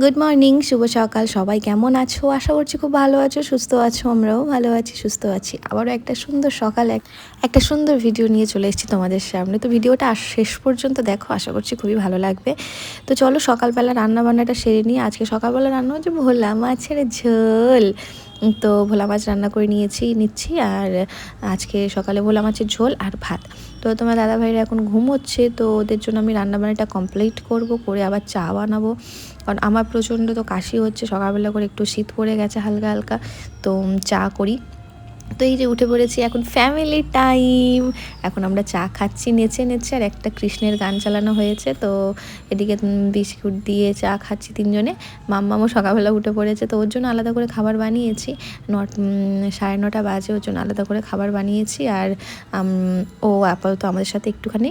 Good morning শুভ সকাল। সবাই কেমন আছো? আশা করছি খুব ভালো আছো, সুস্থ আছো, আমরাও ভালো আছি, সুস্থ আছি। আবারও একটা সুন্দর সকাল, এক- একটা সুন্দর ভিডিও নিয়ে চলে এসেছি তোমাদের সামনে। তো ভিডিওটা শেষ পর্যন্ত দেখো, আশা করছি খুবই ভালো লাগবে। তো চলো সকালবেলা রান্না বান্নাটা সেরে নিয়ে আজকে সকালবেলা রান্না হচ্ছে ভোলা মাছের ঝোল। তো ভোলা মাছ রান্না করে নিয়েছি, নিচ্ছি আর আজকে সকালে ভোলা মাছের ঝোল আর ভাত। তো তোমার দাদা ভাইরা এখন ঘুমোচ্ছে, তো ওদের জন্য আমি রান্নাবান্নাটা কমপ্লিট করব, করে আবার চা বানাবো। কারণ আমার প্রচণ্ড তো কাশি হচ্ছে, সকালবেলা করে একটু শীত পড়ে গেছে হালকা হালকা, তো চা করি। তো এই যে উঠে পড়েছি এখন ফ্যামিলি টাইম এখন আমরা চা খাচ্ছি নেচে নেচে আর একটা কৃষ্ণের গান চালানো হয়েছে। তো এদিকে বিস্কুট দিয়ে চা খাচ্ছি তিনজনে। মাম্মামও সকালবেলা উঠে পড়েছে, তো ওর জন্য আলাদা করে খাবার বানিয়েছি। নট সাড়ে নটা বাজে ওর জন্য আলাদা করে খাবার বানিয়েছি আর ও আপাতত আমাদের সাথে একটুখানি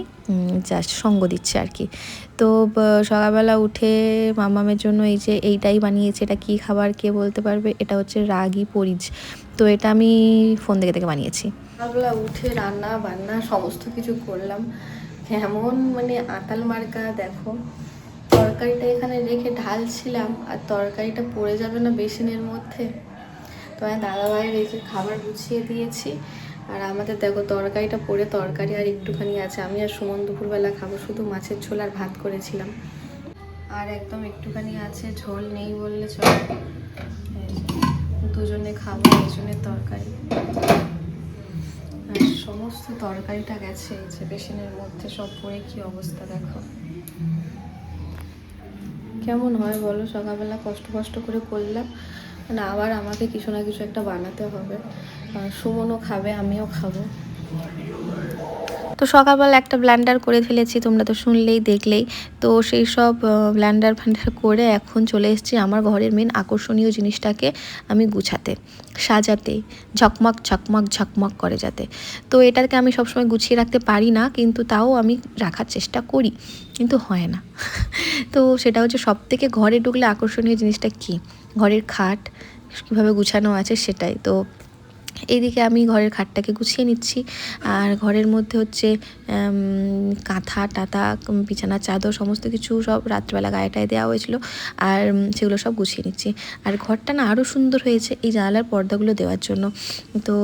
জাস্ট সঙ্গ দিচ্ছে আর কি। তো সকালবেলা উঠে মামামের জন্য এই যে এইটাই বানিয়েছে, এটা কি খাবার কে বলতে পারবে? এটা হচ্ছে রাগি পরিজ তো এটা আমি ফোন থেকে থেকে বানিয়েছি। সকালবেলা উঠে রান্না বান্না, সমস্ত কিছু করলাম। কেমন মানে আটাল মার্কা, দেখো। তরকারিটা এখানে রেখে ঢালছিলাম, আর তরকারিটা পড়ে যাবে না বেসিনের মধ্যে। তো আমি দাদাভাইয়ের এই যে খাবার গুছিয়ে দিয়েছি। আর আমাদের দেখো, তরকারিটা পড়ে তরকারি আর একটুখানি আছে। আমি আর সুমন দুপুরবেলা খাব, শুধু মাছের ঝোল আর ভাত করেছিলাম। আর একদম একটুখানি আছে, ঝোল নেই বললে চলে। দুজনে খাব একজনের তরকারি। সমস্ত তরকারিটা গেছে যে বেসিনের মধ্যে সব পড়ে কি অবস্থা দেখো। কেমন হয় বলো, সকালবেলা কষ্ট কষ্ট করে করলাম। না, আবার আমাকে কিছু না কিছু একটা বানাতে হবে। সুমনও খাবে, আমিও খাব। তো সকালবেলা একটা ব্ল্যান্ডার করে ফেলেছি, তোমরা তো শুনলেই, দেখলেই। তো সেই সব ব্ল্যান্ডার ফ্যান্ডার করে এখন চলে এসেছি আমার ঘরের মেন আকর্ষণীয় জিনিসটাকে আমি গুছাতে, সাজাতে, ঝকমক ঝকমক ঝকমক করে যাতে। তো এটাকে আমি সবসময় গুছিয়ে রাখতে পারি না, কিন্তু তাও আমি রাখার চেষ্টা করি, কিন্তু হয় না। তো সেটা হচ্ছে সব থেকে ঘরে ঢুকলে আকর্ষণীয় জিনিসটা কি? ঘরের খাট, কীভাবে গুছানো আছে সেটাই। তো এইদিকে আমি ঘরের খাটটাকে গুছিয়ে নিচ্ছি। আর ঘরের মধ্যে হচ্ছে কাঁথা টাথা উম, বিছানার চাদর সমস্ত কিছু সব রাত্রেবেলা গায়েটায় দেওয়া হয়েছিল। আর সেগুলো সব গুছিয়ে নিচ্ছি। আর ঘরটা না আরও সুন্দর হয়েছে এই জানালার পর্দাগুলো দেওয়ার জন্য। তো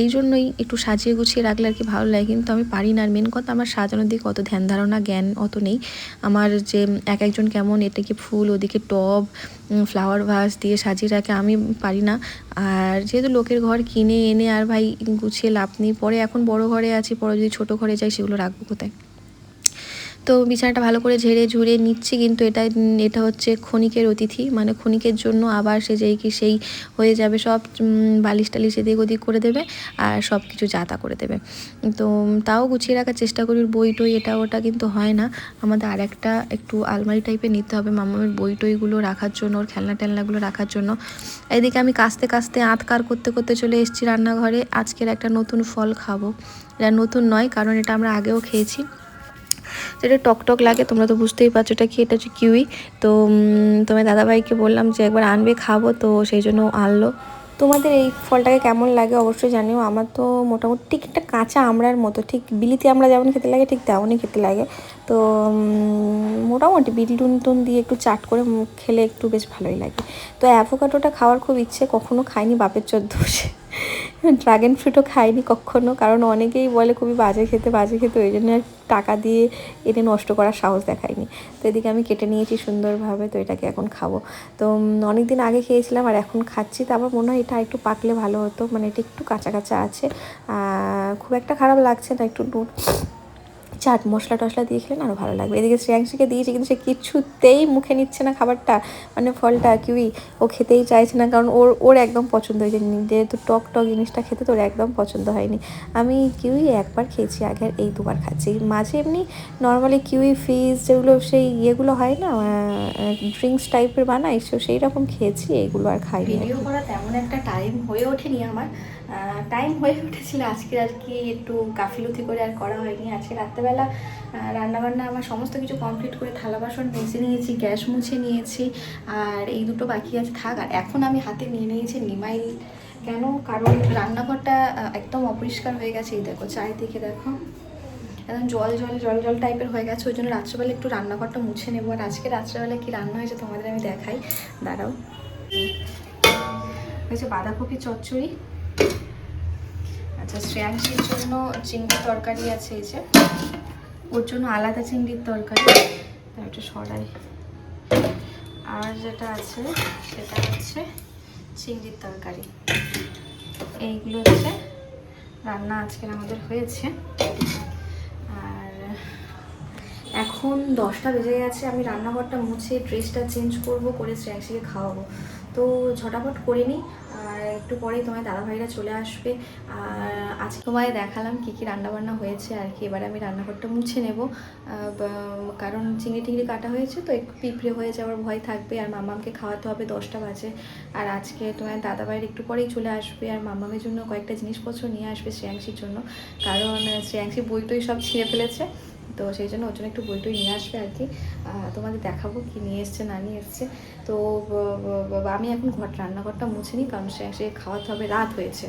এই জন্যই একটু সাজিয়ে গুছিয়ে রাখলে আর কি ভালো লাগে। কিন্তু আমি পারি না। আর মেন কথা আমার সাজানোর দিকে অত ধ্যান ধারণা জ্ঞান অত নেই। আমার যে এক একজন কেমন এটাকে ফুল ওদিকে টব ফ্লাওয়ার ভাস দিয়ে সাজিয়ে রাখে, আমি পারি না। আর যেহেতু লোকের ঘর কিনে এনে আর ভাই গুছিয়ে লাভ নেই, পরে এখন বড় ঘরে আছি, পরে যদি ছোট ঘরে যাই, সেগুলো রাখব কোথায়? তো বিছানাটা ভালো করে ঝেড়ে ঝুড়ে নিচ্ছি, কিন্তু এটা এটা হচ্ছে ক্ষণিকের অতিথি। মানে ক্ষণিকের জন্য আবার সে যেই কি সেই হয়ে যাবে, সব বালিশ টালিশ এদিক ওদিক করে দেবে আর সব কিছু যাতা করে দেবে। তো, তাও গুছিয়ে রাখার চেষ্টা করি বই টই এটা ওটা কিন্তু হয় না। আমাদের আর একটা একটু আলমারি টাইপের নিতে হবে মামামের বই টইগুলো রাখার জন্য, ওর খেলনা টেলনাগুলো রাখার জন্য। এদিকে আমি কাস্তে কাস্তে আঁতকার করতে করতে চলে এসেছি রান্নাঘরে। আজকের একটা নতুন ফল খাব। এটা নতুন নয়, কারণ এটা আমরা আগেও খেয়েছি। তো এটা টক টক লাগে, তোমরা তো বুঝতেই পারছ এটা কি, এটা হচ্ছে কিউই। তো তোমার দাদাভাইকে বললাম যে একবার আনবে, খাব, তো সেই জন্য আনলো। তোমাদের এই ফলটাকে কেমন লাগে অবশ্যই জানিও। আমার তো মোটামুটি ঠিক একটা কাঁচা আমড়ার মতো, ঠিক বিলিতে আমরা যেমন খেতে লাগে, ঠিক তেমনই খেতে লাগে। তো মোটামুটি বিল টুন টুন দিয়ে একটু চাট করে খেলে একটু বেশ ভালোই লাগে। তো অ্যাভোকাডোটা খাওয়ার খুব ইচ্ছে, কখনো খাইনি বাপের চোদ্দ ড্রাগন ফ্রুটও খাইনি কখনো, কারণ অনেকেই বলে খুবই বাজে খেতে বাজে খেতে, ওই জন্য টাকা দিয়ে এটা নষ্ট করার সাহস দেখায়নি। তো এদিকে আমি কেটে নিয়েছি সুন্দরভাবে, তো এটাকে এখন খাব। তো অনেক দিন আগে খেয়েছিলাম আর এখন খাচ্ছি তারপর মনে হয় এটা একটু পাকলে ভালো হতো মানে এটা একটু কাঁচা কাঁচা আছে। খুব একটা খারাপ লাগছে না, একটু নুন চাট, মশলা টশলা দিয়ে খেলে না আরও ভালো লাগবে। এদিকে শ্রেয়াংশীকে দিয়েছি, কিন্তু সে কিছুতেই মুখে নিচ্ছে না খাবারটা। মানে ফলটা কিউই, ও খেতেই চাইছে না, কারণ ওর ওর একদম পছন্দ হয়েছে। যেহেতু টক টক জিনিসটা খেতে তোর একদম পছন্দ হয়নি। আমি কিউই একবার খেয়েছি, আগে এই দুবার খাচ্ছি। মাঝে এমনি নর্মালি কিউই ফিজ যেগুলো, সেই ইয়েগুলো হয় না ড্রিঙ্কস টাইপের বানাই সেই রকম খেয়েছি এইগুলো আর খাইনি করা তেমন একটা টাইম হয়ে ওঠেনি আমার। টাইম হয়ে উঠেছিল। আজকে আর কি একটু গাফিলতি করে আর করা হয়নি। আজকে রাত্রেবেলা রান্নাবান্না আমার সমস্ত কিছু কমপ্লিট করে থালা বাসন মেজে নিয়েছি, গ্যাস মুছে নিয়েছি, আর এই দুটো বাকি আছে, থাক। আর এখন আমি হাতে নিয়ে নিয়েছি নিমাইল কেন? কারণ রান্নাঘরটা একদম অপরিষ্কার হয়ে গেছে। এই দেখো, চারিদিকে দেখো। একদম জল জল জল জল টাইপের হয়ে গেছে। ওই জন্য রাত্রেবেলা একটু রান্নাঘরটা মুছে নেব। আর আজকে রাত্রেবেলা কি রান্না হয়েছে তোমাদের আমি দেখাই। দাঁড়াও। হয়েছে বাঁধাকপি চচ্চড়ি। আচ্ছা শ্রেয়াংশীর জন্য চিংড়ির তরকারি আছে এই যে। ওর জন্য আলাদা চিংড়ির তরকারি। তার একটা সরাই। আর যেটা আছে, সেটা হচ্ছে চিংড়ির তরকারি। এইগুলো হচ্ছে রান্না আজকের আমাদের হয়েছে। আর এখন দশটা বেজে গেছে, আমি রান্নাঘরটা মুছে ড্রেসটা চেঞ্জ করব, করে শ্রেয়াংশীকে খাওয়াবো। তো ঝটাপট করে নিই আর একটু পরেই তোমার দাদাভাইরা চলে আসবে। আর আজকে তোমায় দেখালাম কী কী রান্নাবান্না হয়েছে, আর কি এবারে আমি রান্নাঘরটা মুছে নেব। কারণ চিংড়ি টিংড়ি কাটা হয়েছে, তো একটু পিঁপড়ে হয়ে যাওয়ার ভয় থাকবে, আর মামামকে খাওয়াতে হবে দশটা বাজে। আর আজকে তোমার দাদাভাইয়ের একটু পরেই চলে আসবে, আর মামামের জন্য কয়েকটা জিনিসপত্র নিয়ে আসবে শ্রেয়াংশীর জন্য। কারণ শ্রেয়াংশী বই টই সব ছিঁড়ে ফেলেছে। তো সেই জন্য ওর জন্য একটু বই টই নিয়ে আসবে আর কি। তোমাকে দেখাবো কি নিয়ে এসছে, না নিয়ে এসছে। তো আমি এখন ঘর, রান্নাঘরটা মুছে নিই, কারণ সে খাওয়াতে হবে, রাত হয়েছে।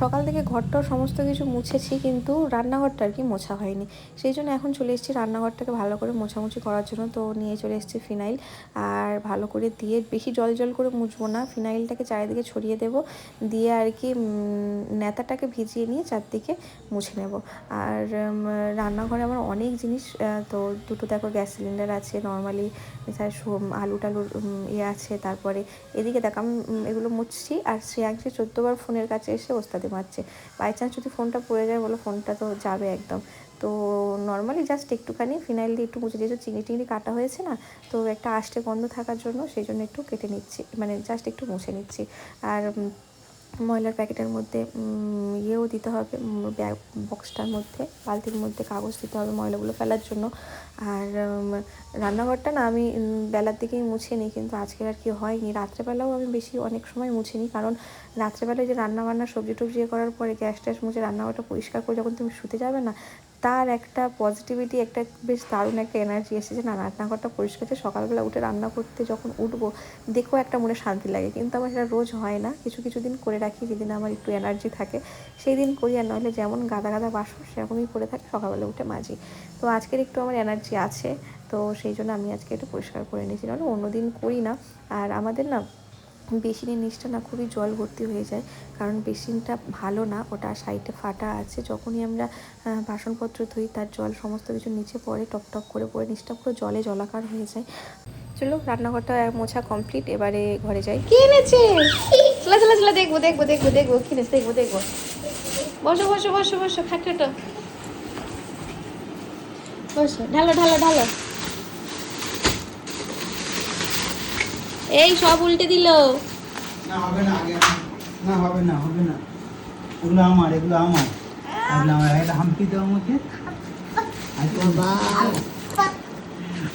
সকাল থেকে ঘরটাও সমস্ত কিছু মুছেছি, কিন্তু রান্নাঘরটা আর কি মোছা হয়নি। সেই জন্য এখন চলে এসেছি রান্নাঘরটাকে ভালো করে মোছামুছি করার জন্য। তো নিয়ে চলে এসেছি ফিনাইল। আর ভালো করে দিয়ে বেশি জল জল করে মুছবো না। ফিনাইলটাকে চারিদিকে ছড়িয়ে দেব। দিয়ে আর কি নেতাটাকে ভিজিয়ে নিয়ে চারদিকে মুছে নেব। আর রান্নাঘরে আমার অনেক জিনিস তো দুটো দেখো গ্যাস সিলিন্ডার আছে। নর্মালি আলু টালুর ইয়ে আছে। তারপরে এদিকে দেখ, আমি এগুলো মুছছি। আর শ্রেয়াংশী চোদ্দবার ফোনের কাছে এসে ওস্তাদি মারছে বাই চান্স যদি ফোনটা পড়ে যায় বলো ফোনটা তো যাবে একদম। তো নর্মালি জাস্ট একটুখানি ফিনাইল দিয়ে একটু মুছে দিয়েছ। চিংড়ি টিংড়ি কাটা হয়েছে না? তো একটা আষ্টে গন্ধ থাকার জন্য সেই জন্য একটু কেটে নিচ্ছি মানে জাস্ট একটু মুছে নিচ্ছি। আর ময়লার প্যাকেটের মধ্যে ইয়েও দিতে হবে ব্যাগ, বক্সটার মধ্যে, বালতির মধ্যে কাগজ দিতে হবে ময়লাগুলো ফেলার জন্য। আর রান্নাঘরটা না আমি বেলার দিকেই মুছে নিই, কিন্তু আজকে আর কি হয়নি। রাত্রেবেলাও আমি বেশি অনেক সময় মুছে নিই, কারণ রাত্রেবেলায় যে রান্না বান্না সবজি টবজি ইয়ে করার পরে গ্যাস ট্যাস মুছে রান্নাঘরটা পরিষ্কার করে যখন তুমি শুতে যাবে না তার একটা পজিটিভিটি একটা বেশ দারুণ একটা এনার্জি এসেছে। না, রান্নাঘরটা পরিষ্কার আছে সকালবেলা উঠে রান্না করতে যখন উঠবো দেখো একটা মনে শান্তি লাগে। কিন্তু আমার সেটা রোজ হয় না। কিছু কিছু দিন করে রাখি যেদিন আমার একটু এনার্জি থাকে। সেই দিন করি আর নইলে যেমন গাদা গাদা বাসন, সেরকমই পড়ে থাকে। সকালবেলা উঠে মাজি। তো আজকের একটু আমার এনার্জি আছে। তো সেই জন্য আমি আজকে একটু পরিষ্কার করে নিয়েছি। নাহলে অন্যদিন করি না। আর আমাদের না বেসিনের নিচটা না খুবই জল ভর্তি হয়ে যায়, কারণ বেসিনটা ভালো না, ওটা সাইডে ফাটা আছে, যখনই আমরা বাসনপত্র ধুই তার জল সমস্ত কিছু নিচে পড়ে, টপ টপ করে পড়ে, নিচটা পুরো জলে জলাকার হয়ে যায়। চলো, রান্নাঘরটা মোছা কমপ্লিট এবারে ঘরে যাই। কি এনেছে? দেখব দেখব দেখব দেখব, কি এনেছে, দেখব দেখব। বসো বসো বসো বসো খাটো বসো, ঢালো ঢালো ঢালো। এই সব উল্টে দিল। না হবে না আগে না হবে না হবে না। এগুলো আমার এগুলো আমার। এগুলো আমার। একটা হাম্পি দাও আমাকে? আর তো-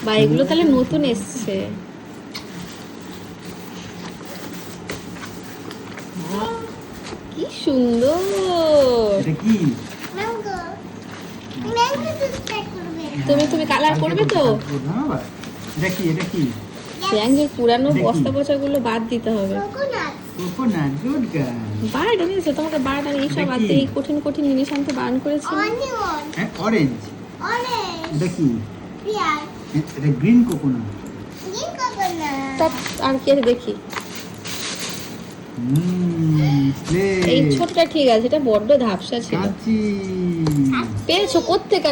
বা এগুলো তাহলে নতুন এসছে। কি সুন্দর। এটা কি? তুমি তুমি কালার করবে তো? বাবা। এটা কি এটা কি? শ্রেয়াঙ্গের পুরানো দেখি। বস্তা পচাগুলো বাদ দিতে হবে। কোকোনাট গুড গার্ল বার্ড এনেছে তোমাকে বার্ড আর এইসব দেখি। আনতে এই কঠিন কঠিন জিনিস আনতে বারণ করেছিল অনিয়ন হ্যাঁ অরেঞ্জ অরেঞ্জ এটা এটা গ্রিন কোকোনাট গ্রিন কোকোনাট তা আর কি দেখি। এই ছোটটা ঠিক আছে এটা বড্ড ধাপসা ছিল। পেয়েছ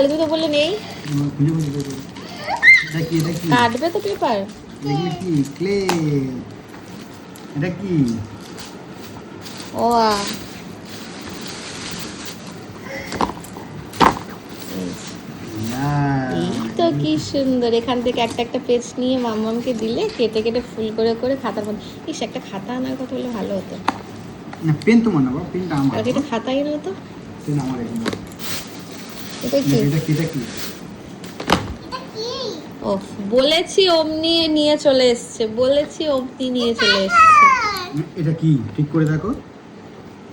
তুমি তো বললে নেই। কাটবে তো পেপার। এগুলো কি ক্লে এটা কি? ও আ। Yeah. এই তো কি সুন্দর। এখান থেকে একটা একটা পেজ নিয়ে মামামকে দিলে কেটে কেটে ফুল করে করে খাতার মধ্যে। ইস একটা খাতা আনার কথা বলে ভালো হতো। না পেন তোমার না বাবা পেনটা আমার। একটা খাতা এনে তো পেন আমার এটা এটা কি এটা কি? ও বলেছি অমনি নিয়ে চলে এসছে বলেছি অমনি নিয়ে চলে এসছে। এটা কি? ঠিক করে দেখো।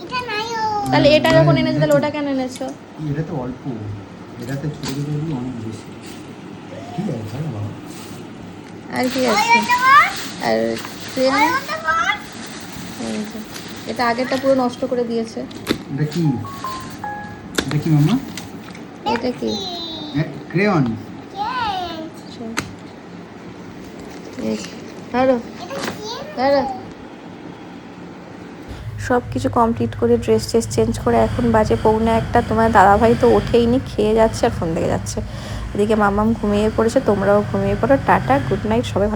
এটা নাইও তাহলে এটা যখন এনেছো তাহলে ওটা কেন এনেছো? এটা তো অল্প। এটাতে ছোট ছোট অনেক বেশি। ঠিক আছে বাবা আর কি আছে? আর ট্রেন। এটা আগেরটা পুরো নষ্ট করে দিয়েছে। এটা কি? এটা কি মামা এটা কি? ক্রেয়ন সব কিছু কমপ্লিট করে ড্রেস ট্রেস চেঞ্জ করে এখন বাজে পৌনে একটা। তোমার দাদাভাই তো ওঠেইনি, খেয়ে যাচ্ছে আর ফোন দেখে যাচ্ছে। এদিকে মামাম ঘুমিয়ে পড়েছে, তোমরাও ঘুমিয়ে পড়ো, টাটা গুড নাইট সবাই